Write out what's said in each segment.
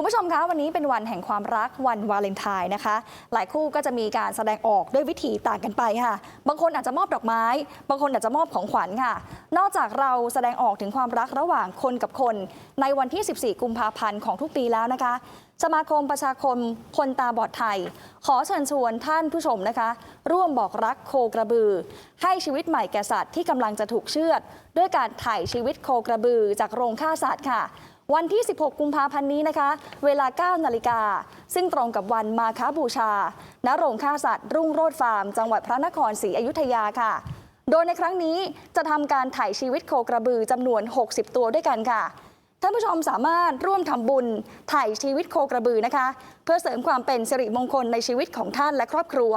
คุณผู้ชมคะวันนี้เป็นวันแห่งความรักวันวาเลนไทน์นะคะ หลายคู่ก็จะมีการแสดงออกด้วยวิธีต่างกันไปค่ะ บางคนอาจจะมอบดอกไม้ บางคนอาจจะมอบของขวัญค่ะ นอกจากเราแสดงออกถึงความรักระหว่างคนกับคน ในวันที่ 14 กุมภาพันธ์ของทุกปีแล้วนะคะสมาคมประชาคมคนตาบอดไทย ขอเชิญชวนท่านผู้ชมนะคะ ร่วมบอกรักโคกระบือ ให้ชีวิตใหม่แก่สัตว์ที่กำลังจะถูกเชือด ด้วยการถ่ายชีวิตโคกระบือจากโรงฆ่าสัตว์ค่ะ วันที่ 16 กุมภาพันธ์นี้นะคะ เวลา 9 นาฬิกา ซึ่งตรงกับวันมาค้าบูชา ณ โรงฆ่าสัตว์ รุ่งโรจน์ฟาร์ม จังหวัดพระนครศรีอยุธยาค่ะ โดยในครั้งนี้จะทำการถ่ายชีวิตโคกระบือจำนวน 60 ตัวด้วยกันค่ะ ท่านผู้ชมสามารถร่วมทำบุญถ่ายชีวิตโคกระบือนะคะ เพื่อเสริมความเป็นสิริมงคลในชีวิตของท่านและครอบครัว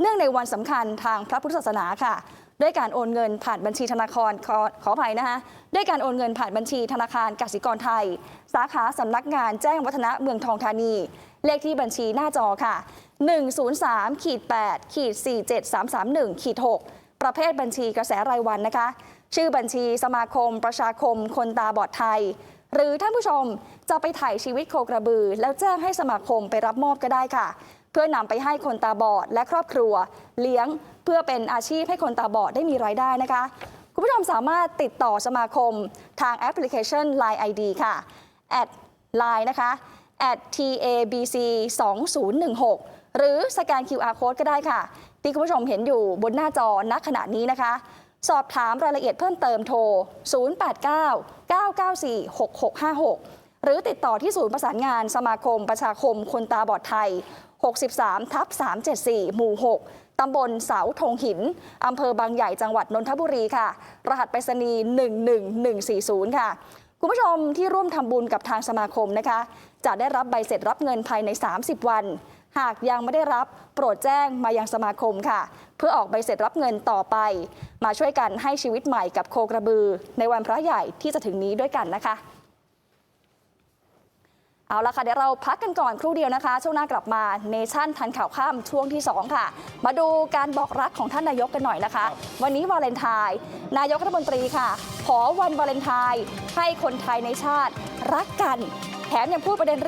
เนื่องในวันสำคัญทางพระพุทธศาสนาค่ะ ด้วยการโอนเงินผ่านบัญชีธนาคารขอขออภัยนะคะด้วยการโอนเงินผ่านบัญชีธนาคารกสิกรไทย สาขาสำนักงานแจ้งวัฒนะเมืองทองธานี เลขที่บัญชีหน้าจอค่ะ 103ขีด8ขีด47331ขีด6ประเภทบัญชีกระแสรายวันนะคะ ชื่อบัญชีสมาคม ประชาคม คนตาบอดไทย หรือท่านผู้ชมจะไปถ่ายชีวิตโคกระบือ แล้วแจ้งให้สมาคมไปรับมอบก็ได้ค่ะ เพื่อนำไปให้คนตาบอดและครอบครัว เลี้ยงเพื่อเป็นอาชีพให้คนตาบอดได้มีรายได้นะคะ คุณผู้ชมสามารถติดต่อสมาคมทางแอปพลิเคชัน Line ID ค่ะ at line นะคะ at tabc 2016หรือสแกน QR code ก็ได้ค่ะ ที่คุณผู้ชมเห็นอยู่บนหน้าจอณขณะนี้นะคะ สอบถามรายละเอียดเพิ่มเติมโทร 089 994 6656 หรือติดต่อที่ศูนย์ประสานงานสมาคมประชาคมคนตาบอดไทย 63ทับ374 หมู่ 6 ตำบลเสาธงหิน อำเภอบางใหญ่จังหวัดนนทบุรีค่ะ รหัสไปรษณีย์ 11140 ค่ะ คุณผู้ชมที่ร่วมทำบุญกับทางสมาคมนะคะ จะได้รับใบเสร็จรับเงินภายใน 30 วัน หากยังไม่ได้รับโปรดแจ้งมายังสมาคมค่ะ เพื่อออกใบเสร็จรับเงินต่อไป มาช่วยกันให้ชีวิตใหม่กับโคกระบือ ในวันพระใหญ่ที่จะถึงนี้ด้วยกันนะคะเอาละค่ะเดี๋ยวเราพักกันก่อนครู่เดียวนะคะ ช่วงหน้ากลับมาเนชั่นทันข่าวข้ามช่วงที่ 2 ค่ะ มาดูการบอกรักของท่านนายกกันหน่อยนะคะ วันนี้วาเลนไทน์นายกรัฐมนตรีค่ะ ขอวันวาเลนไทน์ให้คนไทยในชาติรักกัน แถมยังพูดประเด็น